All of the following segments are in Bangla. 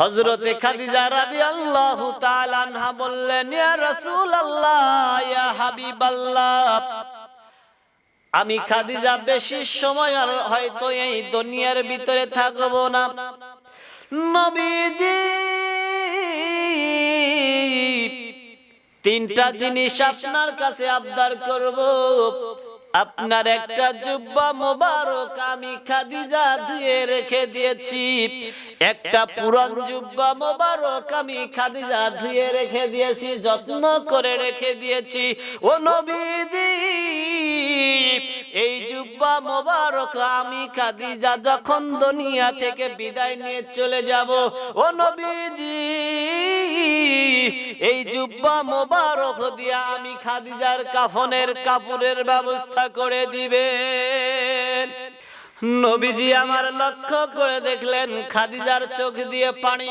হজরতে খাদিজা রাদিয়াল্লাহু তাআলা আনহা বললেন ইয়া রাসূলুল্লাহ ইয়া হাবিবাল্লাহ। আমি খাদিজা বেশি সময় আর হয়তো এই দুনিয়ার ভিতরে থাকব না। নবীজি তিনটা জিনিস আপনার কাছে আবদার করব। আপনার একটা জুব্বা মোবারক আমি খাদিজা ধুয়ে রেখে দিয়েছি। একটা পুরান জুব্বা মোবারক আমি খাদিজা ধুয়ে রেখে দিয়েছি, যত্ন করে রেখে দিয়েছি। ও নবীজি, এই জুব্বা মোবারক আমি খাদিজা যখন দুনিয়া থেকে বিদায় নিয়ে চলে যাব। ও নবীজি এই জুব্বা মোবারক দিয়া আমি খাদিজার কাফনের কাপড়ের ব্যবস্থা করে দিবেন। নবীজি আমার লক্ষ্য করে দেখলেন, খাদিজার চোখ দিয়ে পানি।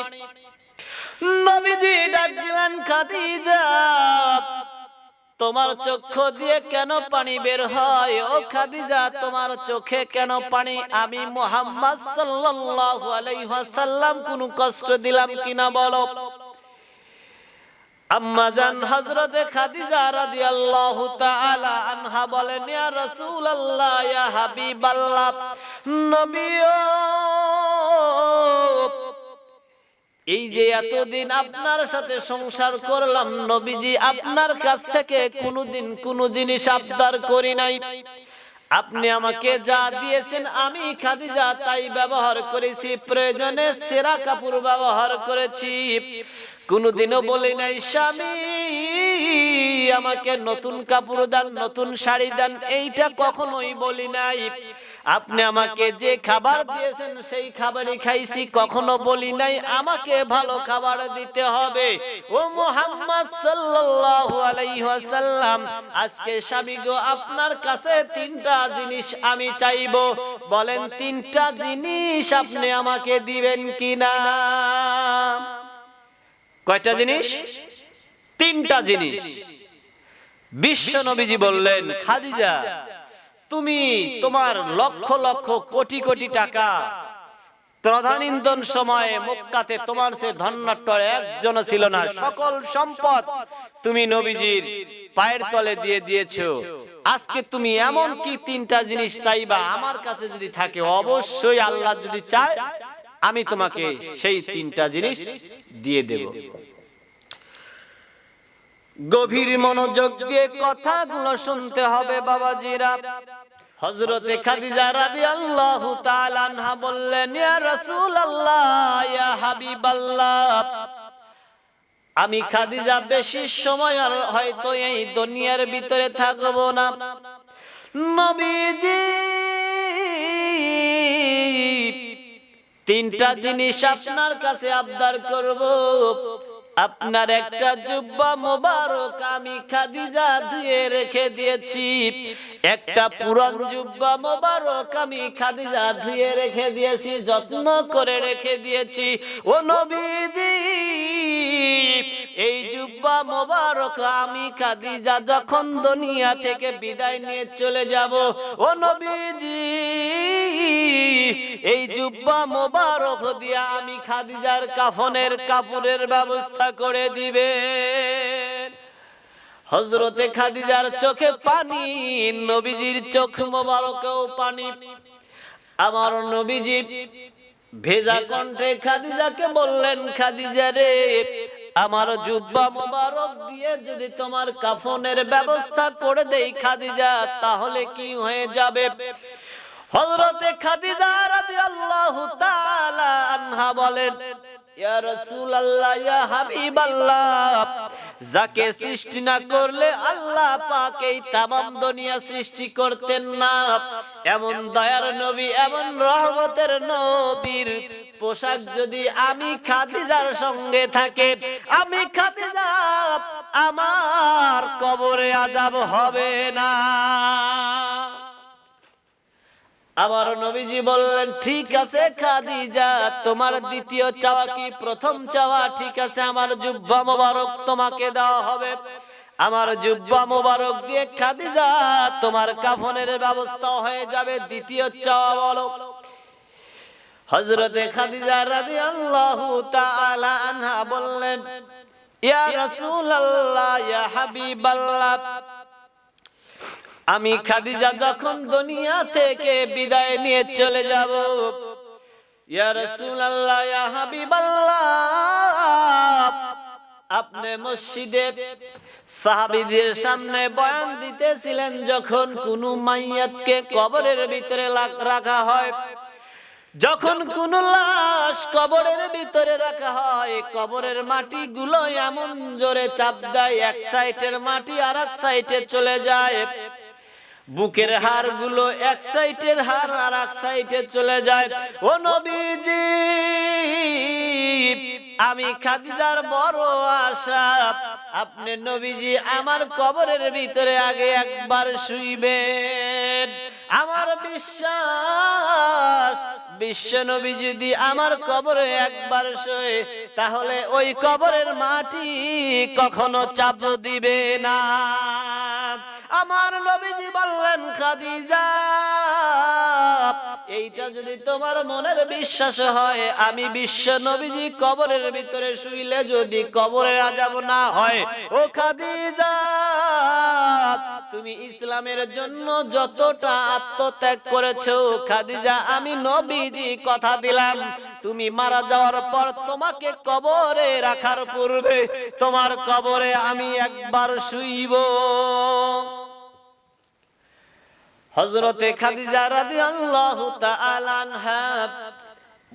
নবীজি ডাক দিলেন, খাদিজা, তোমার চক্ষু দিয়ে কেন পানি বের হয়? ও খাদিজা, তোমার চোখে কেন পানি? আমি মোহাম্মদ সাল্লাল্লাহু আলাইহি ওয়াসাল্লাম কোন কষ্ট দিলাম কিনা বলো। খাদিজা বলেন এই যে এতদিন আপনার সাথে সংসার করলাম, নবীজি আপনার কাছ থেকে কোনোদিন কোনো জিনিস আবদার করি নাই। আপনি আমাকে যা দিয়েছেন, আমি খাদিজা তাই ব্যবহার করেছি, প্রয়োজনে সেরা কাপড় ব্যবহার করেছি। কোনোদিনও বলি নাই স্বামী আমাকে নতুন কাপড় দেন নতুন শাড়ি দেন এইটা কখনোই বলি নাই। আপনি আমাকে যে খাবার দিয়েছেন সেই খাবারই খাইছি কখনো বলি নাই আমাকে ভালো খাবার দিতে হবে। ও মোহাম্মদ সাল্লাল্লাহু আলাইহি ওয়াসাল্লাম আজকে স্বামী গো আপনার কাছে তিনটা জিনিস আমি চাইব। বলেন তিনটা জিনিস আপনি আমাকে দিবেন কিনা? কয়টা জিনিস? তিনটা জিনিস। বিশ্ব নবীজি বললেন খাদিজা তুমি তোমার লক্ষ লক্ষ কোটি কোটি টাকা প্রধানিন্দন সময়ে মক্কাতে তোমার সে ধন্যাট্য একজন ছিল না। সকল সম্পদ তুমি নবীজির পায়ের তলে দিয়ে দিয়েছ। আজকে তুমি এমন কি তিনটা জিনিস চাইবা? আমার কাছে যদি থাকে অবশ্যই আল্লাহ যদি চায় আমি তোমাকে সেই তিনটা জিনিস দিয়ে দেব। গভীর মনোযোগ দিয়ে কথাগুলো শুনতে হবে বাবাজিরা। হজরতে খাদিজা রাদিয়াল্লাহু তাআলা আনহা বললেন, ইয়া রাসূলুল্লাহ, ইয়া হাবিবাল্লাহ, আমি খাদিজা বেশি সময় আর হয়তো এই দুনিয়ার ভিতরে থাকব না। নবীজি, তিনটা জিনিস আপনার কাছে আবদার করব। আপনার একটা জুব্বা মোবারক আমি খাদিজা ধুয়ে রেখে দিয়েছি। একটা পুরান জুব্বা মোবারক আমি খাদিজা ধুয়ে রেখে দিয়েছি, যত্ন করে রেখে দিয়েছি। ও এই জুব্বা মোবারক, আমি খাদিজা যখন দুনিয়া থেকে বিদায় নিয়ে চলে যাব, ও নবীজি, এই জুব্বা মোবারক দিয়া আমি খাদিজার কাফনের কাপড়ের ব্যবস্থা করে দিবে হজরতে খাদিজার চোখে পানি, নবীজির চোখ মোবারকেও পানি। আমার নবীজি ভেজা কণ্ঠে খাদিজাকে বললেন, খাদিজা রে আমার জুব্বা মোবারক দিয়ে যদি তোমার কাফনের ব্যবস্থা করে দেই খাদিজা, তাহলে কি হয়ে যাবে? হযরতে খাদিজা রাদিয়াল্লাহু তাআলা আনহা বলেন, ইয়া রাসূলুল্লাহ, ইয়া হাবিবাল্লাহ যাকে সৃষ্টি না করলে আল্লাহ পাক এই তামাম দুনিয়া সৃষ্টি করতেন না। এমন দয়ার নবী, এমন রহমতের নবীর পোশাক যদি আমি খাদিজার সঙ্গে থাকে, আমি খাদিজা, আমার কবরে আজাব হবে না। আমার নবীজি বললেন, ঠিক আছে খাদিজা, তোমার দ্বিতীয় চাওয়া কি? প্রথম চাওয়া, ঠিক আছে, আমার জুব্বা মোবারক তোমাকে দেওয়া হবে। আমার জুব্বা মোবারক দিয়ে খাদিজা, তোমার কাফনের ব্যবস্থা হয়ে যাবে। দ্বিতীয় চাওয়া বলো। হজরতে খাদিজা রাদিয়াল্লাহু তাআলা আনহা বললেন, ইয়া রাসূলুল্লাহ, ইয়া হাবিবাল্লাহ আমি খাদিজা যখন দুনিয়া থেকে বিদায় নিয়ে চলে যাব। ইয়া রাসূলুল্লাহ ইয়া হাবিবাল্লাহ। আপনি মসজিদে সাহাবীদের সামনে বয়ান দিতেছিলেন যখন কোনো মাইয়াতকে কবরের ভিতরে রাখা হয়। যখন কোন লাশ কবরের ভিতরে রাখা হয় কবরের মাটি গুলো এমন জোরে চাপ দেয় এক সাইডের মাটি আর এক সাইডে চলে যায়। বুকের হাড়গুলো এক সাইডের হাড় আর এক সাইডে চলে যায়। ও নবীজি, আমি খাদিজার বড় আশা। আপনি নবীজি আমার কবরের ভিতরে আগে একবার শুইবেন। আমার বিশ্বাস, বিশ্ব নবী যদি আমার কবরে একবার শোয়, তাহলে ওই কবরের মাটি কখনো চাপ দিবে না। আমার নবীজি বললেন, খাদিজা, এইটা যদি তোমার মনের বিশ্বাস হয়, আমি বিশ্ব নবীজি কবরের ভিতরে শুইলে যদি কবরে আজাব না হয়, ও খাদিজা, তুমি ইসলামের জন্য যতটা আত্মত্যাগ করেছ, খাদিজা, আমি নবীজি কথা দিলাম। তুমি মারা যাওয়ার পর তোমাকে কবরে রাখার পূর্বে তোমার কবরে আমি একবার শুইব। হজরতে খাদিজা তাআলা আনহা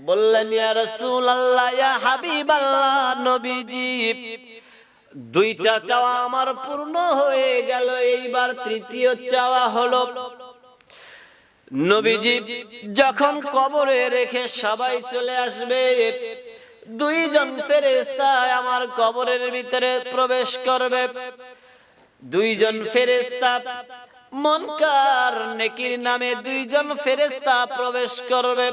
বললেন ইয়া রাসূলুল্লাহ ইয়া হাবিবাল্লাহ নবীজি দুইটা চাওয়া আমার পূর্ণ হয়ে গেল এইবার তৃতীয় চাওয়া হলো। নবীজি যখন কবরে রেখে সবাই চলে আসবে দুইজন ফেরেশতা আমার কবরের ভিতরে প্রবেশ করবে। দুইজন ফেরেশতা মনকার নেকির নামে দুইজন ফেরেশতা প্রবেশ করবে।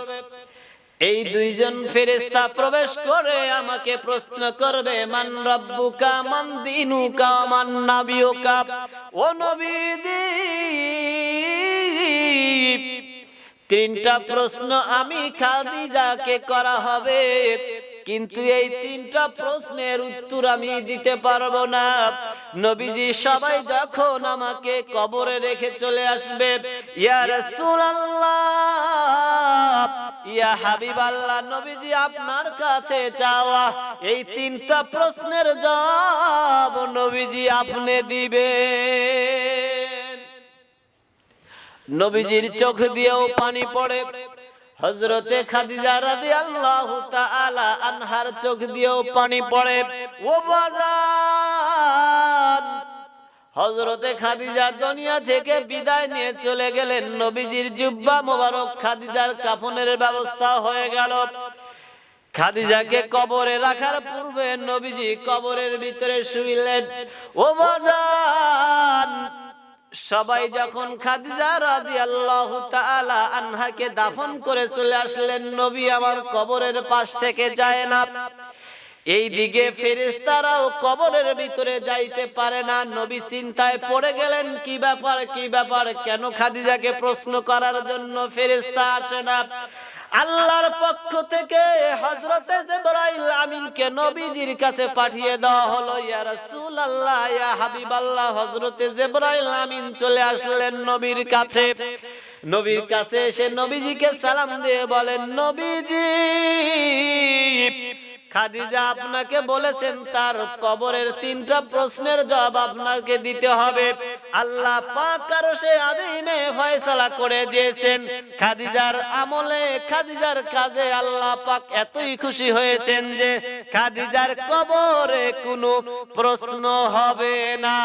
এই দুইজন ফেরেশতা প্রবেশ করে আমাকে প্রশ্ন করবে, মান রব্বুকা, মান দিনুকা, মান নাবিয়ুকা? ও নবীজি, তিনটা প্রশ্ন আমি খাদিজাকে করা হবে, কিন্তু এই তিনটা প্রশ্নের উত্তর আমি দিতে পারব না। নবীজি সবাই যখন আমাকে কবরে রেখে চলে আসবে, ইয়া রাসূলুল্লাহ, ইয়া হাবিবাল্লাহ, নবীজি আপনার কাছে চাওয়া এই তিনটা প্রশ্নের জবাব নবীজি আপনি দিবেন। নবীজির চোখ দিয়েও পানি পড়ে। হজরতে খাদিজা রাদিয়াল্লাহু তাআলা আনহার চোখ দিয়েও পানি পড়ে। ও বাজান হজরতে খাদিজা দুনিয়া থেকে বিদায় নিয়ে চলে গেলেন। নবীজির জুব্বা মোবারক খাদিজার কাফনের ব্যবস্থা হয়ে গেল। খাদিজাকে কবরে রাখার পূর্বে নবীজি কবরের ভিতরে শুইলেন। ও বাজান সবাই যখন খাদিজা রাদিয়াল্লাহু তাআলা আনহাকে দাফন করে চলে আসলেন, নবী আমার কবরের পাশ থেকে যায় না। এই দিকে ফেরেশতারাও কবরের ভিতরে যাইতে পারে না। নবী চিন্তায় পড়ে গেলেন, কি ব্যাপার কি ব্যাপার? কেন খাদিজাকে প্রশ্ন করার জন্য ফেরেশতা আসে না? আল্লাহর পক্ষ থেকে হজরতে জিবরাইল আমিনকে নবীজির কাছে পাঠিয়ে দেওয়া হলো, ইয়া রাসূলুল্লাহ, ইয়া হাবিবাল্লাহ। হযরতে জিবরাইল আমিন চলে আসলেন নবীর কাছে। নবীর কাছে এসে নবীজিকে সালাম দিয়ে বলেন, নবীজি খাদিজা আপনাকে বলেছেন তার কবরের তিনটা প্রশ্নের জবাব আপনাকে দিতে হবে। আল্লাহ পাক কারও সে আদিমে ফয়সালা করে দিয়েছেন। খাদিজার আমলে খাদিজার কাজে আল্লাহ পাক এতই খুশি হয়েছেন যে খাদিজার কবরে কোনো প্রশ্ন হবে না।